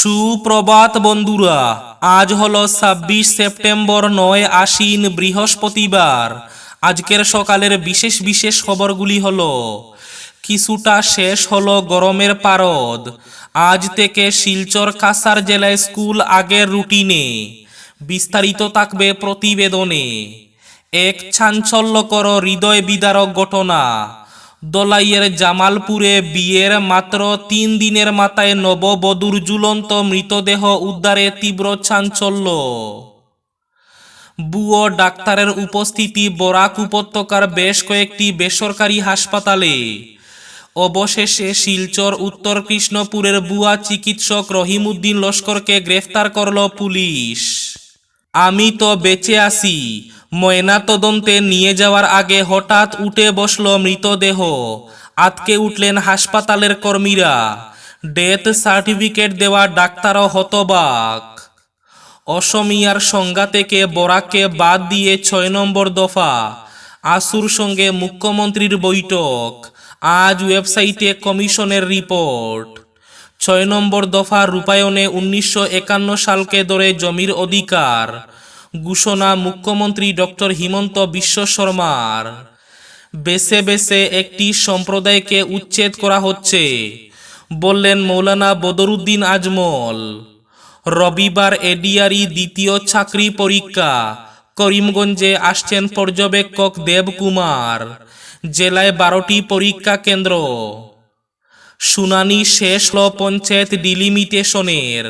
সুপ্রভাত বন্ধুরা, আজ হলো ছাব্বিশ সেপ্টেম্বর নয় আশ্বিন বৃহস্পতিবার। আজকের সকালের বিশেষ বিশেষ খবরগুলি হলো, কিছুটা শেষ হলো গরমের পারদ। আজ থেকে শিলচর কাসার জেলায় স্কুল আগের রুটিনে। বিস্তারিত থাকবে প্রতিবেদনে। এক চাঞ্চল্যকর হৃদয় বিদারক ঘটনা। দলাইয়ের জামালপুরে বিয়ের মাত্র তিন দিনের মাথায় নববধূর ঝুলন্ত মৃতদেহ উদ্ধারে তীব্র চাঞ্চল্য। বুয়ো ডাক্তারের উপস্থিতি বরাক উপত্যকার বেশ কয়েকটি বেসরকারি হাসপাতালে। অবশেষে শিলচর, উত্তর কৃষ্ণপুরের বুয়া চিকিৎসক রহিমউদ্দিন লস্করকে গ্রেফতার করল পুলিশ। আমি তো বেঁচে আছি ময়না তদন্তে নিয়ে যাওয়ার আগে হঠাৎ উঠে বসল মৃতদেহ। আতকে উঠলেন হাসপাতালের কর্মীরা। ডেথ সার্টিফিকেট দেওয়া ডাক্তারও হতবাক। অসমিয়ার সংজ্ঞা থেকে বরাককে বাদ দিয়ে ছয় নম্বর দফা। আসুর সঙ্গে মুখ্যমন্ত্রীর বৈঠক। আজ ওয়েবসাইটে কমিশনের রিপোর্ট। ছয় নম্বর দফা রূপায়ণে উনিশশো একান্ন সালকে ধরে জমির অধিকার। ঘোষণা মুখ্যমন্ত্রী ডক্টর হিমন্ত বিশ্ব শর্মার। বেছে বেছে একটি সম্প্রদায়কে উচ্ছেদ করা হচ্ছে, বললেন মৌলানা বদরুদ্দিন আজমল। রবিবার এডিআরই দ্বিতীয় চাকরি পরীক্ষা, করিমগঞ্জে আসছেন পর্যবেক্ষক দেবকুমার জেলায় বারোটি পরীক্ষা কেন্দ্র। শুনানি শেষ হল পঞ্চায়েত ডিলিমিটেশনের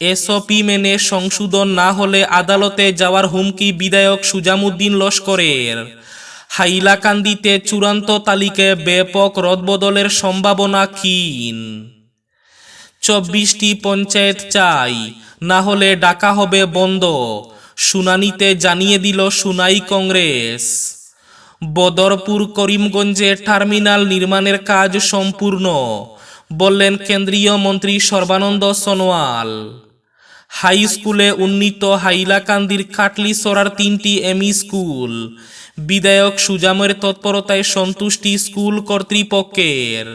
এসওপি মেনে সংশোধন না হলে আদালতে যাওয়ার হুমকি বিধায়ক সুজামুদ্দিন লস্করের। হাইলাকান্দিতে চূড়ান্ত তালিকায় ব্যাপক রদবদলের সম্ভাবনা ক্ষীণ। চব্বিশটি পঞ্চায়েত চাই, না হলে ডাকা হবে বন্ধ, শুনানিতে জানিয়ে দিল সুনাই কংগ্রেস। বদরপুর করিমগঞ্জে টার্মিনাল নির্মাণের কাজ সম্পূর্ণ, বললেন কেন্দ্রীয় মন্ত্রী সর্বানন্দ সোনোয়াল। হাই স্কুলে উন্নীত হাইলাকান্দির কাটলি সরার তিনটি এমই স্কুল। বিধায়ক সুজামের তৎপরতায় সন্তুষ্টি স্কুল কর্তৃপক্ষের।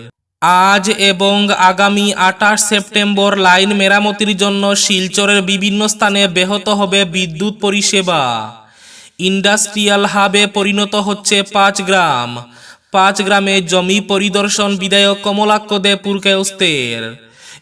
আজ এবং আগামী আঠাশ সেপ্টেম্বর লাইন মেরামতির জন্য শিলচরের বিভিন্ন স্থানে ব্যাহত হবে বিদ্যুৎ পরিষেবা। ইন্ডাস্ট্রিয়াল হাবে পরিণত হচ্ছে পাঁচ গ্রাম। পাঁচ গ্রামে জমি পরিদর্শন বিধায়ক কমলাক্ষ দে পুরকায়স্তের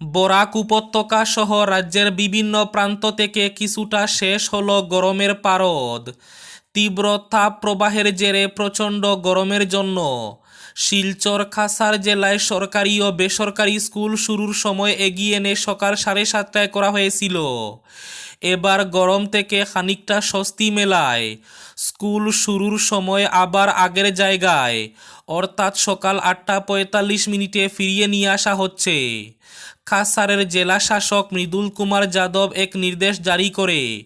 বরাক উপত্যকা সহ রাজ্যের বিভিন্ন প্রান্ত থেকে কিছুটা শেষ হলো গরমের পারদ। তীব্র তাপ প্রবাহের জেরে প্রচণ্ড গরমের জন্য শিলচর, খাসার জেলায় সরকারি ও বেসরকারি স্কুল শুরুর সময় এগিয়ে এনে সকাল সাড়ে সাতটায় করা হয়েছিল। এবার গরম থেকে খানিকটা স্বস্তি মেলায়। স্কুল শুরুর সময় আবার আগের জায়গায়। অর্থাৎ সকাল আটটা পঁয়তাল্লিশ মিনিটে ফিরিয়ে নিয়ে আসা হচ্ছে। খাসারের জেলা শাসক মৃদুল কুমার যাদব এক নির্দেশ জারি করে।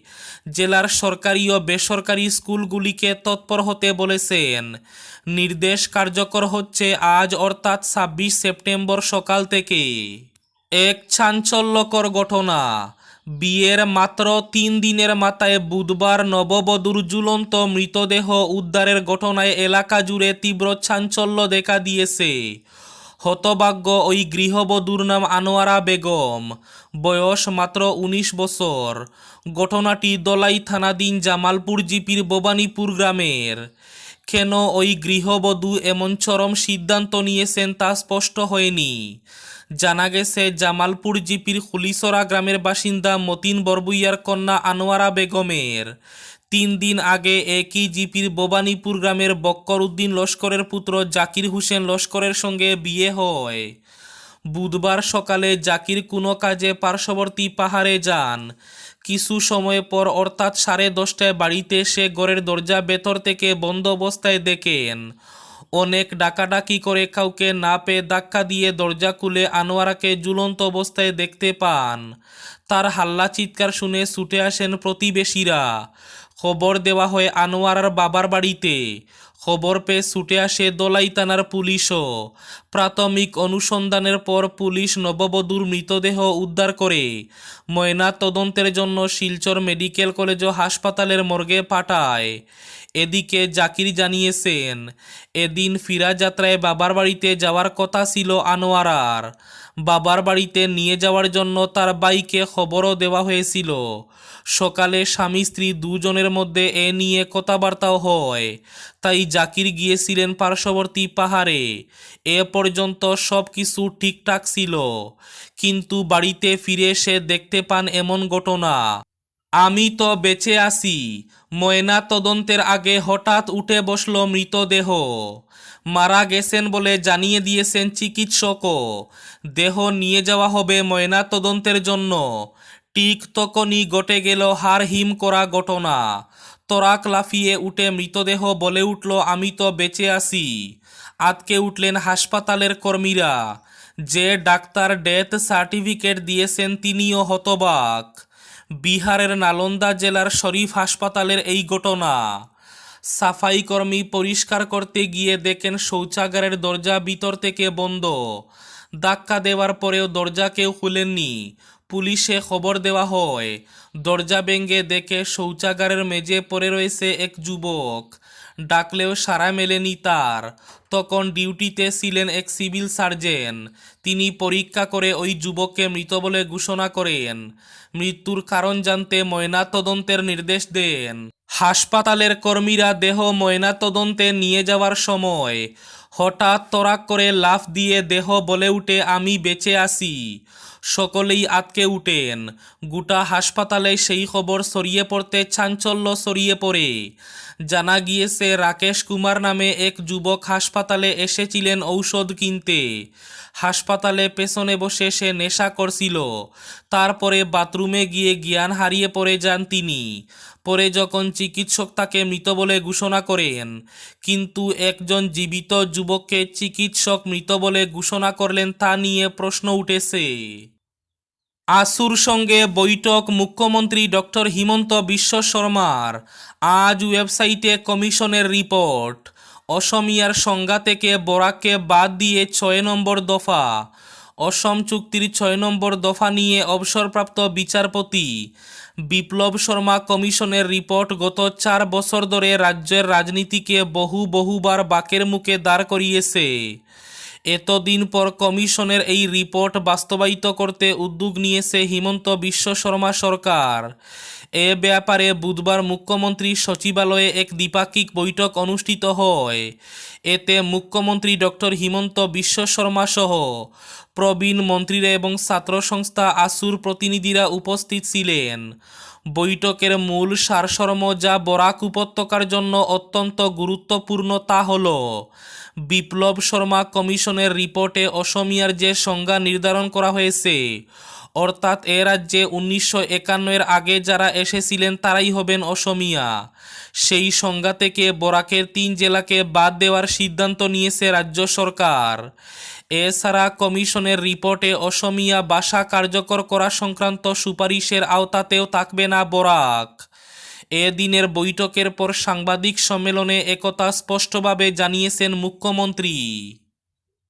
জেলার সরকারি ও বেসরকারি স্কুলগুলিকে তৎপর হতে বলেছেন। নির্দেশ কার্যকর হচ্ছে আজ অর্থাৎ ছাব্বিশ সেপ্টেম্বর সকাল থেকে। এক চাঞ্চল্যকর ঘটনা। বিয়ের মাত্র তিন দিনের মাথায় বুধবার নববধূর ঝুলন্ত মৃতদেহ উদ্ধারের ঘটনায় এলাকা জুড়ে তীব্র চাঞ্চল্য দেখা দিয়েছে। হতভাগ্য ওই গৃহবধূর নাম আনোয়ারা বেগম। বয়স মাত্র উনিশ বছর। ঘটনাটি দলাই থানাধীন জামালপুর জিপির ভবানীপুর গ্রামের। কেন ওই গৃহবধূ এমন চরম সিদ্ধান্ত নিয়েছেন তা স্পষ্ট হয়নি। জানা গেছে, জামালপুর জিপির খুলিসরা গ্রামের বাসিন্দা মতিন বরবুইয়ার কন্যা আনোয়ারা বেগমের তিন দিন আগে একই জিপির ভবানীপুর গ্রামের বক্কর উদ্দিন লস্করের পুত্র জাকির হোসেন লস্করের সঙ্গে বিয়ে হয়। বুধবার সকালে জাকির কোনো কাজে পার্শ্ববর্তী পাহাড়ে যান। কিছু সময় পর অর্থাৎ সাড়ে দশটায় বাড়িতে এসে ঘরের দরজা ভেতর থেকে বন্ধ অবস্থায় দেখেন। অনেক ডাকাডাকি করে কাউকে না পেয়ে ধাক্কা দিয়ে দরজা খুলে আনোয়ারাকে ঝুলন্ত অবস্থায় দেখতে পান। তার হাল্লা চিৎকার শুনে ছুটে আসেন প্রতিবেশীরা। খবর দেওয়া হয় আনোয়ারার বাবার বাড়িতে। খবর পেয়ে ছুটে আসে দোলাই থানার পুলিশও। প্রাথমিক অনুসন্ধানের পর পুলিশ নববধূর মৃতদেহ উদ্ধার করে। ময়না তদন্তের জন্য শিলচর মেডিকেল কলেজ ও হাসপাতালের মর্গে পাঠায়। এদিকে জাকির জানিয়েছেন, এদিন ফিরা যাত্রায় বাবার বাড়িতে যাওয়ার কথা ছিল আনোয়ারার। বাবার বাড়িতে নিয়ে যাওয়ার জন্য তার বাইকে খবরও দেওয়া হয়েছিল। সকালে স্বামী স্ত্রী দুজনের মধ্যে এ নিয়ে কথাবার্তাও হয়। তাই জাকির গিয়েছিলেন পার্শ্ববর্তী পাহাড়ে। এ পর্যন্ত সব কিছু ঠিকঠাক ছিল। কিন্তু বাড়িতে ফিরে এসে দেখতে পান এমন ঘটনা। আমি তো বেঁচে আছি। ময়না তদন্তের আগে হঠাৎ উঠে বসল মৃতদেহ। মারা গেছেন বলে জানিয়ে দিয়েছেন চিকিৎসকও। দেহ নিয়ে যাওয়া হবে ময়না তদন্তের জন্য। ঠিক তখনই ঘটে গেল হার হিম করা ঘটনা। তরাক লাফিয়ে উঠে মৃতদেহ বলে উঠল, আমি তো বেঁচে আছি। আতকে উঠলেন হাসপাতালের কর্মীরা। যে ডাক্তার ডেথ সার্টিফিকেট দিয়েছেন তিনিও হতবাক। বিহারের নালন্দা জেলার শরীফ হাসপাতালের এই ঘটনা। সাফাই কর্মী পরিষ্কার করতে গিয়ে দেখেন শৌচাগারের দরজা ভিতর থেকে বন্ধ। ধাক্কা দেওয়ার পরেও দরজা কেউ খুলেননি। পুলিশে খবর দেওয়া হয়, দরজা ভেঙে দেখে শৌচাগারের মেঝে পড়ে রয়েছে এক যুবক। ডাকলেও সাড়া মেলেনি তার। তখন ডিউটিতে ছিলেন এক সিভিল সার্জন। তিনি পরীক্ষা করে ওই যুবককে মৃত বলে ঘোষণা করেন। মৃত্যুর কারণ জানতে ময়না তদন্তের নির্দেশ দেন। হাসপাতালের কর্মীরা দেহ ময়না তদন্তে নিয়ে যাওয়ার সময় হঠাৎ তরাক করে লাফ দিয়ে দেহ বলে উঠে, আমি বেঁচে আছি। সকলেই আতকে উঠেন। গোটা হাসপাতালে সেই খবর ছড়িয়ে পড়তে চাঞ্চল্য ছড়িয়ে পড়ে। জানা গিয়েছে, রাকেশ কুমার নামে এক যুবক হাসপাতালে এসেছিলেন ঔষধ কিনতে। হাসপাতালে পেছনে বসে সে নেশা করছিল। তারপরে বাথরুমে গিয়ে জ্ঞান হারিয়ে পড়ে যান তিনি। পরে যখন চিকিৎসক তাকে মৃত বলে ঘোষণা করেন, কিন্তু একজন জীবিত যুবককে চিকিৎসক মৃত বলে ঘোষণা করলেন তা নিয়ে প্রশ্ন উঠেছে। আসুর সঙ্গে বৈঠক মুখ্যমন্ত্রী ডক্টর হিমন্ত বিশ্ব শর্মার। আজ ওয়েবসাইটে কমিশনের রিপোর্ট। অসমিয়ার সংজ্ঞা থেকে বরাককে বাদ দিয়ে ছয় নম্বর দফা। অসম চুক্তির ছয় নম্বর দফা নিয়ে অবসরপ্রাপ্ত বিচারপতি বিপ্লব শর্মা কমিশনের রিপোর্ট গত চার বছর ধরে রাজ্যের রাজনীতিকে বহু বহুবার বাকের মুখে দাঁড় করিয়েছে। এতদিন পর কমিশনের এই রিপোর্ট বাস্তবায়িত করতে উদ্যোগ নিয়েছে হিমন্ত বিশ্ব শর্মা সরকার। এ ব্যাপারে বুধবার মুখ্যমন্ত্রী সচিবালয়ে এক দ্বিপাক্ষিক বৈঠক অনুষ্ঠিত হয়। এতে মুখ্যমন্ত্রী ডক্টর হিমন্ত বিশ্ব শর্মা সহ প্রবীণ মন্ত্রীরা এবং ছাত্র সংস্থা আসুর প্রতিনিধিরা উপস্থিত ছিলেন। বৈঠকের মূল সারসর্ম যা বরাক উপত্যকার জন্য অত্যন্ত গুরুত্বপূর্ণ তা হল, বিপ্লব শর্মা কমিশনের রিপোর্টে অসমিয়ার যে সংজ্ঞা নির্ধারণ করা হয়েছে, অর্থাৎ এ রাজ্যে উনিশশো একান্নের আগে যারা এসেছিলেন তারাই হবেন অসমিয়া। সেই সংজ্ঞা থেকে বরাকের তিন জেলাকে বাদ দেওয়ার সিদ্ধান্ত নিয়েছে রাজ্য সরকার। এছাড়া কমিশনের রিপোর্টে অসমিয়া ভাষা কার্যকর করা সংক্রান্ত সুপারিশের আওতাতেও থাকবে না বরাক। এ দিনের বৈঠকের পর সাংবাদিক সম্মেলনে একথা স্পষ্টভাবে জানিয়েছেন মুখ্যমন্ত্রী।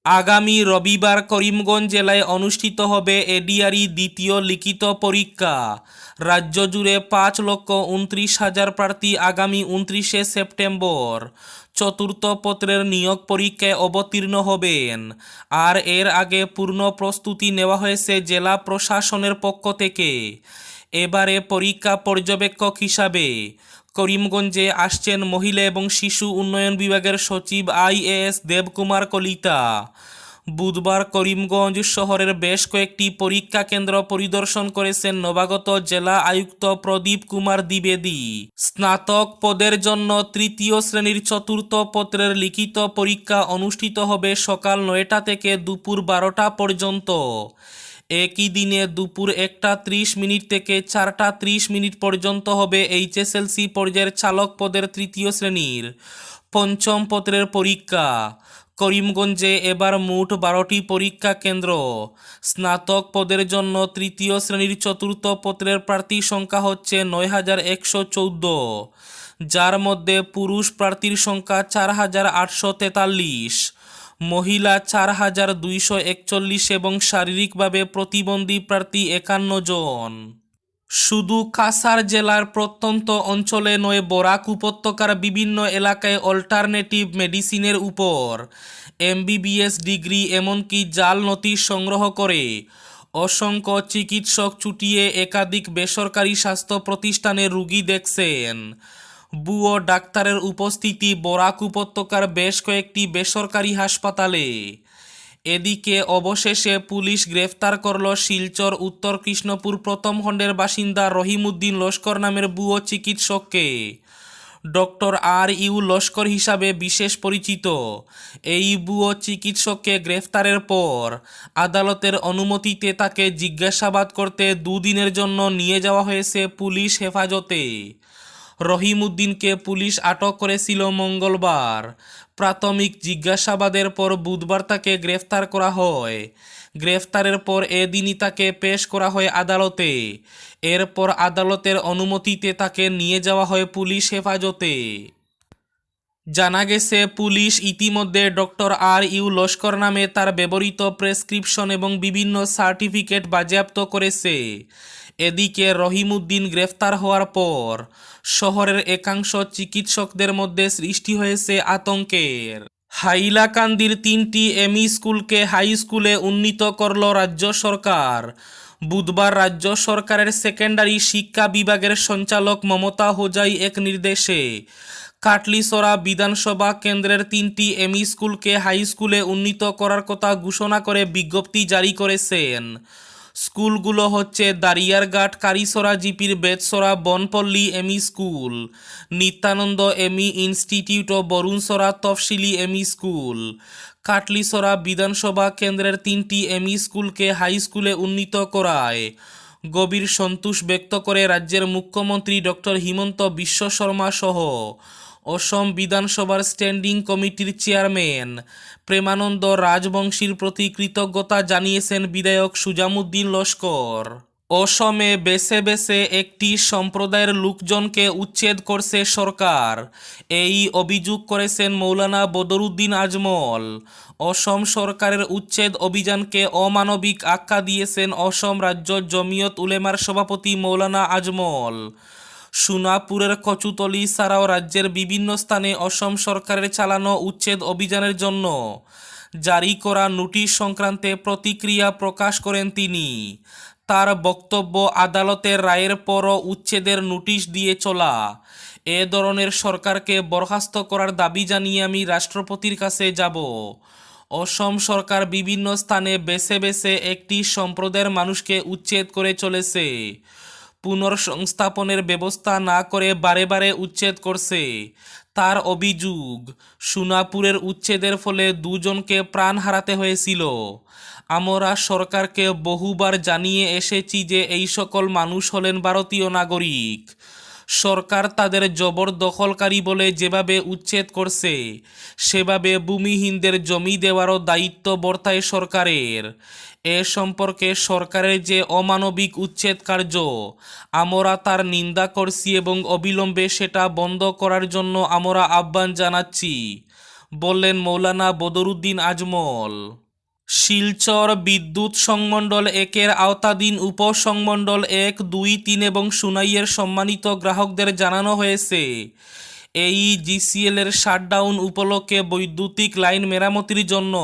আগামী রবিবার করিমগঞ্জ জেলায় অনুষ্ঠিত হবে এডিআরই দ্বিতীয় লিখিত পরীক্ষা। রাজ্য জুড়ে পাঁচ লক্ষ উনত্রিশ হাজার প্রার্থী আগামী উনত্রিশে সেপ্টেম্বর। চতুর্থ পত্রের নিয়োগ পরীক্ষায় অবতীর্ণ হবেন। আর এর আগে পূর্ণ প্রস্তুতি নেওয়া হয়েছে জেলা প্রশাসনের পক্ষ থেকে। এবারে পরীক্ষা পর্যবেক্ষক হিসাবে করিমগঞ্জে আসছেন মহিলা এবং শিশু উন্নয়ন বিভাগের সচিব আইএএস দেবকুমার কলিতা। বুধবার করিমগঞ্জ শহরের বেশ কয়েকটি পরীক্ষা কেন্দ্র পরিদর্শন করেছেন নবাগত জেলা আয়ুক্ত প্রদীপ কুমার দ্বিবেদী। স্নাতক পদের জন্য তৃতীয় শ্রেণির চতুর্থ পত্রের লিখিত পরীক্ষা অনুষ্ঠিত হবে সকাল নয়টা থেকে দুপুর বারোটা পর্যন্ত। একই দিনে দুপুর একটা ত্রিশ মিনিট থেকে চারটা ত্রিশ মিনিট পর্যন্ত হবে এইচএসএলসি পর্যায়ের চালক পদের তৃতীয় শ্রেণির। পঞ্চম পত্রের পরীক্ষা। করিমগঞ্জে এবার মোট বারোটি পরীক্ষা কেন্দ্র। স্নাতক পদের জন্য তৃতীয় শ্রেণির চতুর্থ পত্রের প্রার্থী সংখ্যা হচ্ছে নয় হাজার একশো চৌদ্দ, যার মধ্যে পুরুষ প্রার্থীর সংখ্যা চার হাজার আটশো তেতাল্লিশ, মহিলা চার হাজার দুইশো একচল্লিশ এবং শারীরিকভাবে প্রতিবন্ধী প্রার্থী একান্ন জন। শুধু কাসার জেলার প্রত্যন্ত অঞ্চলে নয়, বরাক উপত্যকার বিভিন্ন এলাকায় অল্টারনেটিভ মেডিসিনের উপর এমবিবিএস ডিগ্রি এমনকি জাল নোটিশ সংগ্রহ করে। অসংখ্য চিকিৎসক চুটিয়ে একাধিক বেসরকারি স্বাস্থ্য প্রতিষ্ঠানে রুগী দেখছেন। বুয়ো ডাক্তারের উপস্থিতি বরাক উপত্যকার বেশ কয়েকটি বেসরকারি হাসপাতালে। এদিকে অবশেষে পুলিশ গ্রেফতার করল শিলচর, উত্তর কৃষ্ণপুর প্রথম খণ্ডের বাসিন্দা রহিমউদ্দিন লস্কর নামের বুয়ো চিকিৎসককে। ডক্টর আর ইউ লস্কর হিসাবে বিশেষ পরিচিত। এই বুয়ো চিকিৎসককে গ্রেফতারের পর আদালতের অনুমতিতে তাকে জিজ্ঞাসাবাদ করতে দুদিনের জন্য নিয়ে যাওয়া হয়েছে পুলিশ হেফাজতে। রহিমউদ্দিনকে পুলিশ আটক করেছিল মঙ্গলবার। প্রাথমিক জিজ্ঞাসাবাদের পর বুধবার তাকে গ্রেফতার করা হয়। গ্রেফতারের পর এদিনই তাকে পেশ করা হয় আদালতে। এরপর আদালতের অনুমতিতে তাকে নিয়ে যাওয়া হয় পুলিশ হেফাজতে। জানা গেছে, পুলিশ ইতিমধ্যে ডক্টর আর ইউ লস্কর নামে তার ব্যবহৃত প্রেসক্রিপশন এবং বিভিন্ন সার্টিফিকেট বাজেয়াপ্ত করেছে। এদিকে রহিমউদ্দিন গ্রেফতার হওয়ার পর শহরের একাংশ চিকিৎসকদের মধ্যে সৃষ্টি হয়েছে আতঙ্কের। হাইলাকান্দির তিনটি এমই স্কুলকে হাই স্কুলে উন্নীত করল রাজ্য সরকার। বুধবার রাজ্য সরকারের সেকেন্ডারি শিক্ষা বিভাগের সঞ্চালক মমতা হোজাই এক নির্দেশে কাটলিসরা বিধানসভা কেন্দ্রের তিনটি এমই স্কুলকে হাই স্কুলে উন্নীত করার কথা ঘোষণা করে বিজ্ঞপ্তি জারি করেছেন। স্কুলগুলো হচ্ছে দারিয়ারঘাট, কারিসরা, জিপির Betsara, Banapalli, ME school, Nityananda, ME institute ও বরুণসরা তফসিলি এমই স্কুল। কাটলিসরা বিধানসভা কেন্দ্রের তিনটি এমই স্কুলকে হাই স্কুলে উন্নীত করায়। গভীর সন্তোষ ব্যক্ত করে রাজ্যের মুখ্যমন্ত্রী ডক্টর হিমন্ত বিশ্ব শর্মা সহ অসম বিধানসভার স্ট্যান্ডিং কমিটির চেয়ারম্যান। প্রেমানন্দ রাজবংশীর প্রতি কৃতজ্ঞতা জানিয়েছেন বিধায়ক সুজামুদ্দিন লস্কর। অসমে বেছে বেছে একটি সম্প্রদায়ের লোকজনকে উচ্ছেদ করছে সরকার। এই অভিযোগ করেছেন মৌলানা বদরুদ্দিন আজমল। অসম সরকারের উচ্ছেদ অভিযানকে অমানবিক আখ্যা দিয়েছেন অসম রাজ্য জমিয়ত উলেমার সভাপতি মৌলানা আজমল। সোনাপুরের কচুতলি ছাড়াও রাজ্যের বিভিন্ন স্থানে অসম সরকারের চালানো উচ্ছেদ অভিযানের জন্য জারি করা নোটিশ সংক্রান্তে প্রতিক্রিয়া প্রকাশ করেন তিনি। তার বক্তব্য আদালতের রায়ের পরও উচ্ছেদের নোটিশ দিয়ে চলা। এ ধরনের সরকারকে বরখাস্ত করার দাবি জানিয়ে আমি রাষ্ট্রপতির কাছে যাব। অসম সরকার বিভিন্ন স্থানে বেছে বেছে একটি সম্প্রদায়ের মানুষকে উচ্ছেদ করে চলেছে। পুনর্সংস্থাপনের ব্যবস্থা না করে বারে বারে উচ্ছেদ করছে। তার অভিযোগ, সোনাপুরের উচ্ছেদের ফলে দুজনকে প্রাণ হারাতে হয়েছিল। আমরা সরকারকে বহুবার জানিয়ে এসেছি যে এই সকল মানুষ হলেন ভারতীয় নাগরিক। সরকার তাদের জবরদখলকারী বলে যেভাবে উচ্ছেদ করছে, সেভাবে ভূমিহীনদের জমি দেওয়ারও দায়িত্ব বর্তায় সরকারের। এ সম্পর্কে সরকারের যে অমানবিক উচ্ছেদ কার্য, আমরা তার নিন্দা করছি এবং অবিলম্বে সেটা বন্ধ করার জন্য আমরা আহ্বান জানাচ্ছি, বললেন মৌলানা বদরুদ্দিন আজমল। শিলচর বিদ্যুৎ সংমণ্ডল একের আওতাধীন উপসংমণ্ডল এক, দুই, তিন এবং সুনাইয়ের সম্মানিত গ্রাহকদের জানানো হয়েছে। এই জিসিএল এর শাটডাউন উপলক্ষে বৈদ্যুতিক লাইন মেরামতির জন্য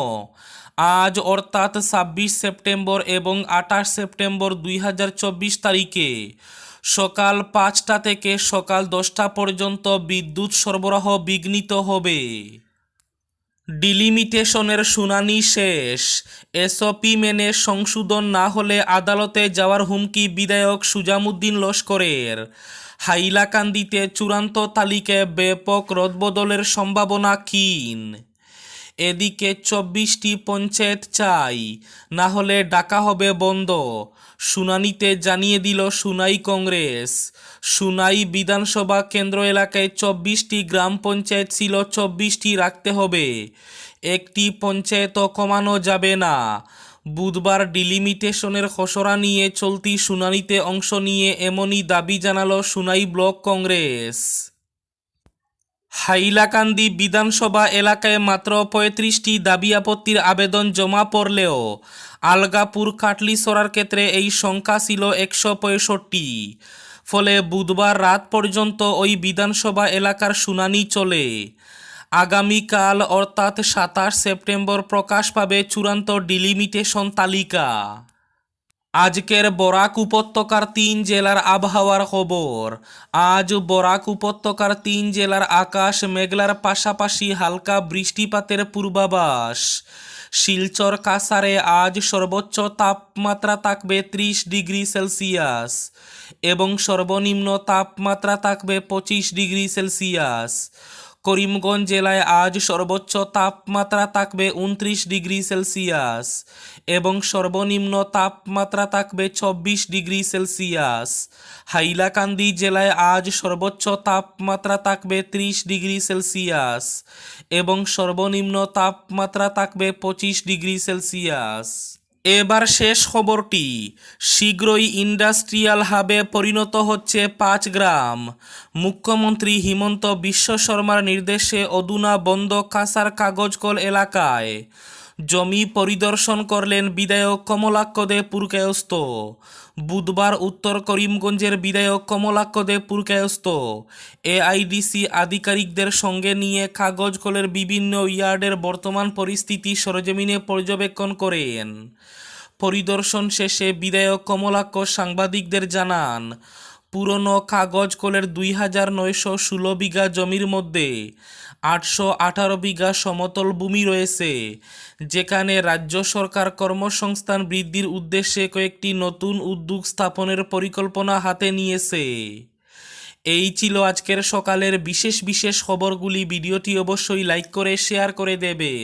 আজ অর্থাৎ ছাব্বিশ সেপ্টেম্বর এবং আঠাশ সেপ্টেম্বর দুই হাজার চব্বিশ তারিখে সকাল পাঁচটা থেকে সকাল দশটা পর্যন্ত বিদ্যুৎ সরবরাহ বিঘ্নিত হবে। ডিলিমিটেশনের শুনানি শেষ। এসওপি মেনে সংশোধন না হলে আদালতে যাওয়ার হুমকি বিধায়ক সুজামুদ্দিন লস্করের। হাইলাকান্দিতে চূড়ান্ত তালিকায় ব্যাপক রদবদলের সম্ভাবনা ক্ষীণ। এদিকে চব্বিশটি পঞ্চায়েত চাই, না হলে ডাকা হবে বন্ধ, শুনানিতে জানিয়ে দিল সুনাই কংগ্রেস। সুনাই বিধানসভা কেন্দ্র এলাকায় চব্বিশটি গ্রাম পঞ্চায়েত ছিল, চব্বিশটি রাখতে হবে। একটি পঞ্চায়েতও কমানো যাবে না। বুধবার ডিলিমিটেশনের খসড়া নিয়ে চলতি শুনানিতে অংশ নিয়ে এমনই দাবি জানালো সুনাই ব্লক কংগ্রেস। হাইলাকান্দি বিধানসভা এলাকায় মাত্র পঁয়ত্রিশটি দাবি আপত্তির আবেদন জমা পড়লেও আলগাপুর কাটলিসরার ক্ষেত্রে এই সংখ্যা ছিল একশো পঁয়ষট্টি। ফলে বুধবার রাত পর্যন্ত ওই বিধানসভা এলাকার শুনানি চলে। আগামীকাল অর্থাৎ সাতাশ সেপ্টেম্বর প্রকাশ পাবে চূড়ান্ত ডিলিমিটেশন তালিকা। আজকের বরাক উপত্যকার তিন জেলার আবহাওয়ার খবর। আজ বরাক উপত্যকার তিন জেলার আকাশ মেঘলার পাশাপাশি হালকা বৃষ্টিপাতের পূর্বাভাস। শিলচর কাসারে আজ সর্বোচ্চ তাপমাত্রা থাকবে ত্রিশ ডিগ্রি সেলসিয়াস। এবং সর্বনিম্ন তাপমাত্রা থাকবে পঁচিশ ডিগ্রি সেলসিয়াস। করিমগঞ্জ জেলায় আজ সর্বোচ্চ তাপমাত্রা থাকবে উনত্রিশ ডিগ্রি সেলসিয়াস এবং সর্বনিম্ন তাপমাত্রা থাকবে চব্বিশ ডিগ্রি সেলসিয়াস। হাইলাকান্দি জেলায় আজ সর্বোচ্চ তাপমাত্রা থাকবে ত্রিশ ডিগ্রি সেলসিয়াস এবং সর্বনিম্ন তাপমাত্রা থাকবে পঁচিশ ডিগ্রি সেলসিয়াস। এবার শেষ খবরটি। শীঘ্রই ইন্ডাস্ট্রিয়াল হাবে পরিণত হচ্ছে পাঁচ গ্রাম। মুখ্যমন্ত্রী হিমন্ত বিশ্ব শর্মার নির্দেশে অদুনা বন্ধ কাঁসার কাগজকল এলাকায়। জমি পরিদর্শন করলেন বিধায়ক কমলাক্ষদে পুরকায়স্ত বুধবার উত্তর করিমগঞ্জের বিধায়ক কমলাক্ষ দে পুরকায়স্ত এআইডিসি আধিকারিকদের সঙ্গে নিয়ে কাগজ কলের বিভিন্ন ইয়ার্ডের বর্তমান পরিস্থিতি সরজমিনে পর্যবেক্ষণ করেন। পরিদর্শন শেষে বিধায়ক কমলাক্ষ সাংবাদিকদের জানান, পুরনো কাগজ কলের দুই হাজার নয়শো ষোলো বিঘা জমির মধ্যে আটশো আঠারো বিঘা সমতল ভূমি রয়েছে, যেখানে রাজ্য সরকার কর্মসংস্থান বৃদ্ধির উদ্দেশ্যে কয়েকটি নতুন উদ্যোগ স্থাপনের পরিকল্পনা হাতে নিয়েছে। এই ছিল আজকের সকালের বিশেষ বিশেষ খবরগুলি। ভিডিওটি অবশ্যই লাইক করে, শেয়ার করে দেবে।